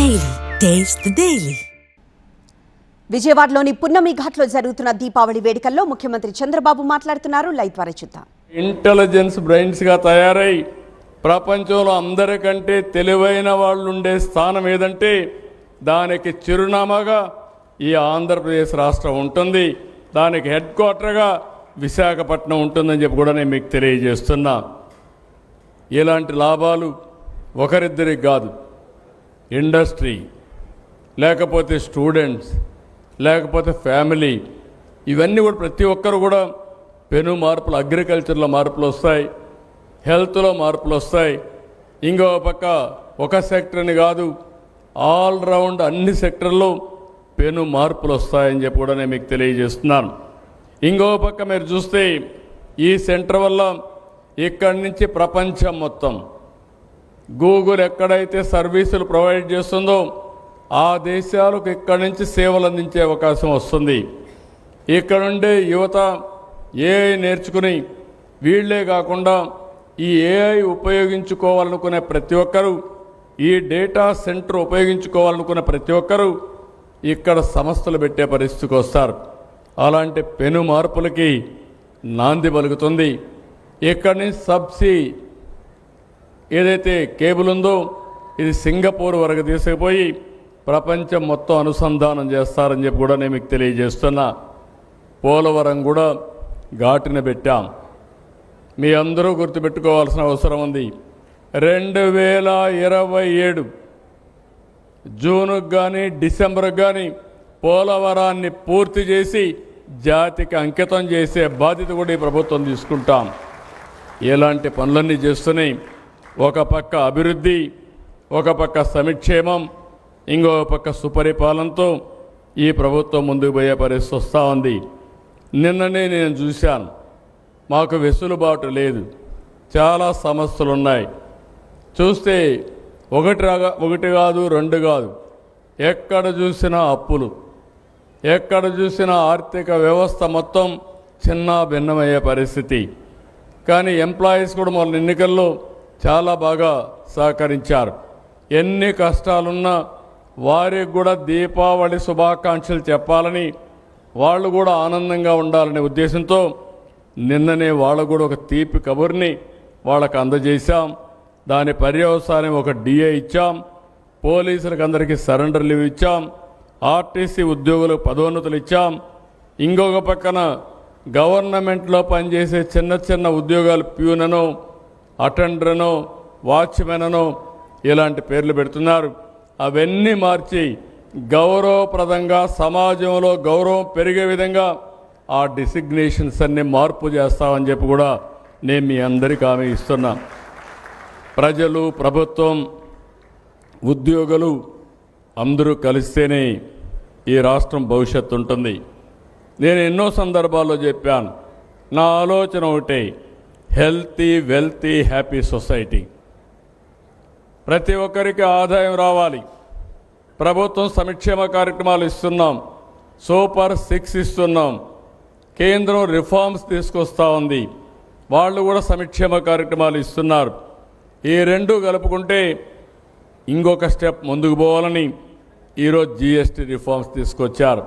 Taste the Daily. విజయవాడలోని పున్నమి ఘాట్లో జరుగుతున్న దీపావళి వేడుకల్లో ముఖ్యమంత్రి చంద్రబాబు మాట్లాడుతున్నారు. లైవ్ ద్వారా చూద్దాం. ఇంటెలిజెన్స్ బ్రెయిన్స్గా తయారై ప్రపంచంలో అందరికంటే తెలివైన వాళ్ళు ఉండే స్థానం ఏదంటే దానికి చిరునామాగా ఈ ఆంధ్రప్రదేశ్ రాష్ట్రం ఉంటుంది. దానికి హెడ్ క్వార్టర్గా విశాఖపట్నం ఉంటుందని చెప్పి కూడా నేను మీకు తెలియజేస్తున్నా. ఇలాంటి లాభాలు ఒకరిద్దరికి కాదు ఇండస్ట్రీ లేకపోతే స్టూడెంట్స్ లేకపోతే ఫ్యామిలీ ఇవన్నీ కూడా ప్రతి ఒక్కరు కూడా పెను మార్పులు అగ్రికల్చర్లో మార్పులు వస్తాయి హెల్త్లో మార్పులు వస్తాయి. ఇంకో పక్క ఒక సెక్టర్ని కాదు ఆల్ రౌండ్ అన్ని సెక్టర్లో పెను మార్పులు వస్తాయని చెప్పి కూడా నేను మీకు తెలియజేస్తున్నాను. ఇంకో పక్క మీరు చూస్తే ఈ సెంటర్ వల్ల ఇక్కడి నుంచి ప్రపంచం మొత్తం గూగుల్ ఎక్కడైతే సర్వీసులు ప్రొవైడ్ చేస్తుందో ఆ దేశాలకు ఇక్కడి నుంచి సేవలు అందించే అవకాశం వస్తుంది. ఇక్కడ ఉండే యువత ఏఐ నేర్చుకుని వీళ్ళే కాకుండా ఈ ఏఐ ఉపయోగించుకోవాలనుకునే ప్రతి ఒక్కరూ ఈ డేటా సెంటర్ ఉపయోగించుకోవాలనుకునే ప్రతి ఒక్కరూ ఇక్కడ సంస్థలు పెట్టే పరిస్థితికి వస్తారు. అలాంటి పెను మార్పులకి నాంది పలుకుతుంది. ఇక్కడి నుంచి ఏదైతే కేబుల్ ఉందో ఇది సింగపూర్ వరకు తీసుకుపోయి ప్రపంచం మొత్తం అనుసంధానం చేస్తారని చెప్పి కూడా నేను మీకు తెలియజేస్తున్నా. పోలవరం కూడా ఘాటిన పెట్టాం. మీ అందరూ గుర్తుపెట్టుకోవాల్సిన అవసరం ఉంది. రెండు వేల ఇరవై ఏడు జూన్కు కానీ డిసెంబర్కి కానీ పోలవరాన్ని పూర్తి చేసి జాతికి అంకితం చేసే బాధ్యత కూడా ఈ ప్రభుత్వం తీసుకుంటాం. ఇలాంటి పనులన్నీ చేస్తున్నాయి ఒక పక్క అభివృద్ధి ఒక పక్క సమిక్షేమం ఇంకో పక్క సుపరిపాలనతో ఈ ప్రభుత్వం ముందుకు పోయే పరిస్థితి వస్తూ ఉంది. నిన్ననే నేను చూశాను. మాకు వెసులుబాటు లేదు. చాలా సమస్యలు ఉన్నాయి చూస్తే ఒకటి రాగా ఒకటి కాదు రెండు కాదు. ఎక్కడ చూసినా అప్పులు. ఎక్కడ చూసినా ఆర్థిక వ్యవస్థ మొత్తం చిన్న భిన్నమయ్యే పరిస్థితి. కానీ ఎంప్లాయీస్ కూడా మొన్న ఎన్నికల్లో చాలా బాగా సహకరించారు. ఎన్ని కష్టాలున్నా వారికి కూడా దీపావళి శుభాకాంక్షలు చెప్పాలని వాళ్ళు కూడా ఆనందంగా ఉండాలనే ఉద్దేశంతో నిన్ననే వాళ్ళకు కూడా ఒక తీపి కబుర్ని వాళ్ళకు అందజేశాం. దాని పర్యవసానం ఒక డిఏ ఇచ్చాం. పోలీసులకు అందరికీ సరెండర్ లీవ్ ఇచ్చాం. ఆర్టీసీ ఉద్యోగులకు పదోన్నతులు ఇచ్చాం. ఇంకొక పక్కన గవర్నమెంట్లో పనిచేసే చిన్న చిన్న ఉద్యోగాలు ప్యూనను అటెండరనో వాచ్మెననో ఇలాంటి పేర్లు పెడుతున్నారు. అవన్నీ మార్చి గౌరవప్రదంగా సమాజంలో గౌరవం పెరిగే విధంగా ఆ డిసిగ్నేషన్స్ అన్ని మార్పు చేస్తామని చెప్పి కూడా నేను మీ అందరికీ హామీ ఇస్తున్నా. ప్రజలు ప్రభుత్వం ఉద్యోగులు అందరూ కలిస్తేనే ఈ రాష్ట్రం భవిష్యత్తు ఉంటుంది. నేను ఎన్నో సందర్భాల్లో చెప్పాను నా ఆలోచన ఒకటే హెల్తీ వెల్తీ హ్యాపీ సొసైటీ. ప్రతి ఒక్కరికి ఆదాయం రావాలి. ప్రభుత్వం సంక్షేమ కార్యక్రమాలు ఇస్తున్నాం. సూపర్ సిక్స్ ఇస్తున్నాం. కేంద్రం రిఫార్మ్స్ తీసుకొస్తా ఉంది. వాళ్ళు కూడా సంక్షేమ కార్యక్రమాలు ఇస్తున్నారు. ఈ రెండు కలుపుకుంటే ఇంకొక స్టెప్ ముందుకు పోవాలని ఈరోజు జిఎస్టీ రిఫార్మ్స్ తీసుకొచ్చారు.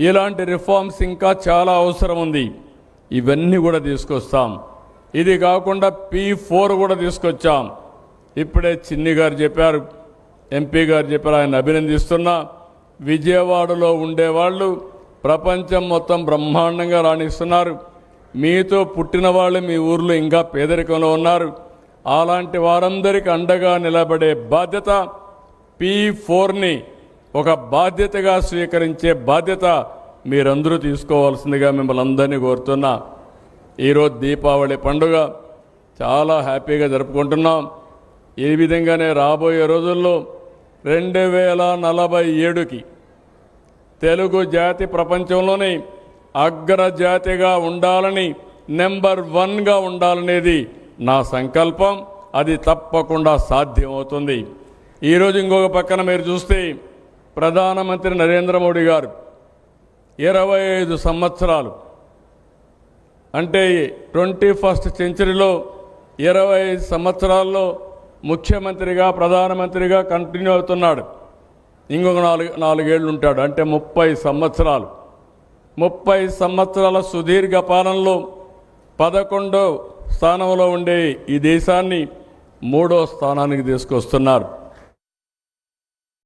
ఇలాంటి రిఫార్మ్స్ ఇంకా చాలా అవసరం ఉంది. ఇవన్నీ కూడా తీసుకొస్తాం. ఇది కాకుండా పీ ఫోర్ కూడా తీసుకొచ్చాం. ఇప్పుడే చిన్ని గారు చెప్పారు. ఎంపీ గారు చెప్పారు ఆయన అభినందిస్తున్నా. విజయవాడలో ఉండేవాళ్ళు ప్రపంచం మొత్తం బ్రహ్మాండంగా రాణిస్తున్నారు. మీతో పుట్టిన వాళ్ళు మీ ఊర్లో ఇంకా పేదరికంలో ఉన్నారు. అలాంటి వారందరికీ అండగా నిలబడే బాధ్యత పీ ఫోర్ని ఒక బాధ్యతగా స్వీకరించే బాధ్యత మీరందరూ తీసుకోవాల్సిందిగా మిమ్మల్ని అందరినీ కోరుతున్నా. ఈరోజు దీపావళి పండుగ చాలా హ్యాపీగా జరుపుకుంటున్నాం. ఈ విధంగానే రాబోయే రోజుల్లో రెండు వేల నలభై ఏడుకి తెలుగు జాతి ప్రపంచంలోనే అగ్రజాతిగా ఉండాలని నెంబర్ వన్గా ఉండాలనేది నా సంకల్పం. అది తప్పకుండా సాధ్యమవుతుంది. ఈరోజు ఇంకొక పక్కన మీరు చూస్తే ప్రధానమంత్రి నరేంద్ర మోడీ గారు ఇరవై ఐదు సంవత్సరాలు అంటే ట్వంటీ ఫస్ట్ సెంచరీలో ఇరవై ఐదు సంవత్సరాల్లో ముఖ్యమంత్రిగా ప్రధానమంత్రిగా కంటిన్యూ అవుతున్నాడు. ఇంకొక నాలుగు నాలుగేళ్ళు ఉంటాడు. అంటే ముప్పై సంవత్సరాలు. ముప్పై సంవత్సరాల సుదీర్ఘ పాలనలో పదకొండో స్థానంలో ఉండే ఈ దేశాన్ని మూడో స్థానానికి తీసుకొస్తున్నారు.